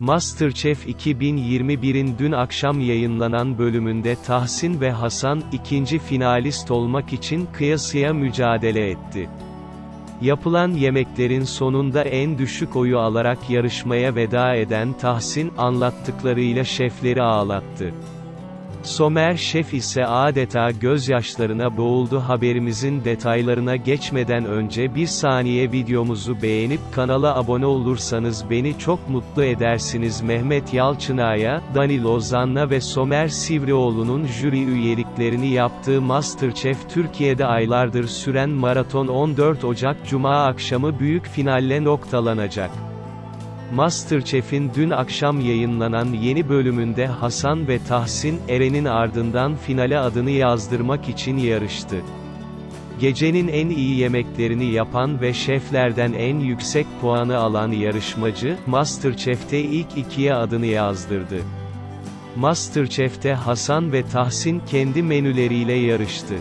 MasterChef 2021'in dün akşam yayınlanan bölümünde Tahsin ve Hasan, ikinci finalist olmak için kıyasıya mücadele etti. Yapılan yemeklerin sonunda en düşük oyu alarak yarışmaya veda eden Tahsin, anlattıklarıyla şefleri ağlattı. Somer Şef ise adeta gözyaşlarına boğuldu haberimizin detaylarına geçmeden önce bir saniye videomuzu beğenip kanala abone olursanız beni çok mutlu edersiniz Mehmet Yalçınaya, Dani Lozan'la ve Somer Sivrioğlu'nun jüri üyeliklerini yaptığı Masterchef Türkiye'de aylardır süren maraton 14 Ocak Cuma akşamı büyük finalle noktalanacak. Masterchef'in dün akşam yayınlanan yeni bölümünde Hasan ve Tahsin, Eren'in ardından finale adını yazdırmak için yarıştı. Gecenin en iyi yemeklerini yapan ve şeflerden en yüksek puanı alan yarışmacı, Masterchef'te ilk ikiye adını yazdırdı. Masterchef'te Hasan ve Tahsin kendi menüleriyle yarıştı.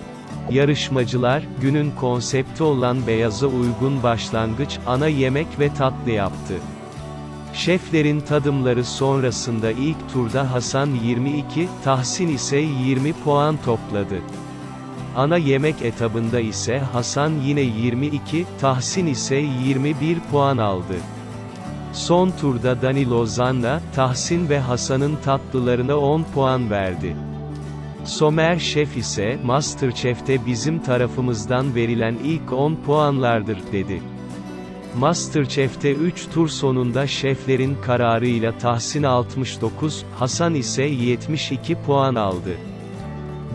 Yarışmacılar, günün konsepti olan beyaza uygun başlangıç, ana yemek ve tatlı yaptı. Şeflerin tadımları sonrasında ilk turda Hasan 22, Tahsin ise 20 puan topladı. Ana yemek etabında ise Hasan yine 22, Tahsin ise 21 puan aldı. Son turda Dani Lozan'la, Tahsin ve Hasan'ın tatlılarına 10 puan verdi. Somer Şef ise, Masterchef'te bizim tarafımızdan verilen ilk 10 puanlardır, dedi. Masterchef'te 3 tur sonunda şeflerin kararıyla Tahsin 69, Hasan ise 72 puan aldı.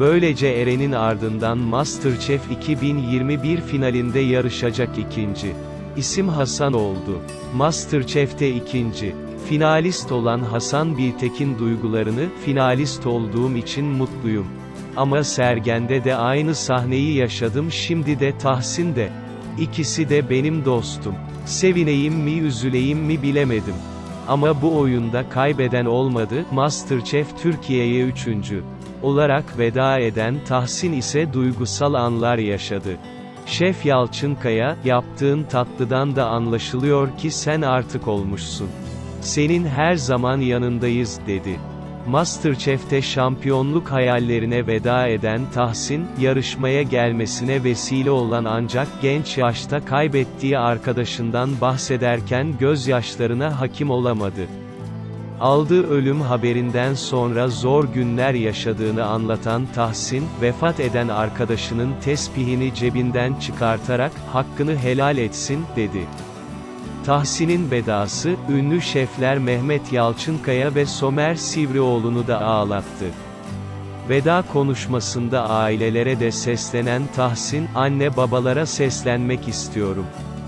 Böylece Eren'in ardından Masterchef 2021 finalinde yarışacak ikinci isim Hasan oldu. Masterchef'te ikinci finalist olan Hasan Biltekin duygularını, finalist olduğum için mutluyum. Ama Sergen'de de aynı sahneyi yaşadım şimdi de Tahsin de. İkisi de benim dostum. Sevineyim mi üzüleyim mi bilemedim. Ama bu oyunda kaybeden olmadı, Masterchef Türkiye'ye üçüncü olarak veda eden Tahsin ise duygusal anlar yaşadı. Şef Yalçınkaya, yaptığın tatlıdan da anlaşılıyor ki sen artık olmuşsun. Senin her zaman yanındayız, dedi. Masterchef'te şampiyonluk hayallerine veda eden Tahsin, yarışmaya gelmesine vesile olan ancak genç yaşta kaybettiği arkadaşından bahsederken gözyaşlarına hakim olamadı. Aldığı ölüm haberinden sonra zor günler yaşadığını anlatan Tahsin, vefat eden arkadaşının tesbihini cebinden çıkartarak, hakkını helal etsin, dedi. Tahsin'in vedası, ünlü şefler Mehmet Yalçınkaya ve Somer Sivrioğlu'nu da ağlattı. Veda konuşmasında ailelere de seslenen Tahsin, anne babalara seslenmek istiyorum.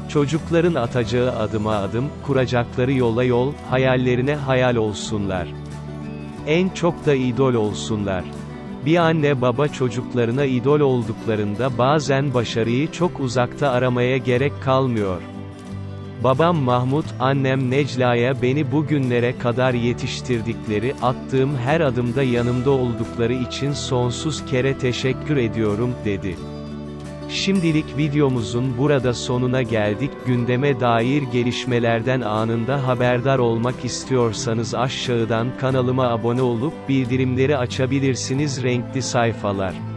Çocukların atacağı adıma adım, kuracakları yola yol, hayallerine hayal olsunlar. En çok da idol olsunlar. Bir anne baba çocuklarına idol olduklarında bazen başarıyı çok uzakta aramaya gerek kalmıyor. Babam Mahmut, annem Necla'ya beni bugünlere kadar yetiştirdikleri, attığım her adımda yanımda oldukları için sonsuz kere teşekkür ediyorum, dedi. Şimdilik videomuzun burada sonuna geldik. Gündeme dair gelişmelerden anında haberdar olmak istiyorsanız aşağıdan kanalıma abone olup bildirimleri açabilirsiniz renkli sayfalar.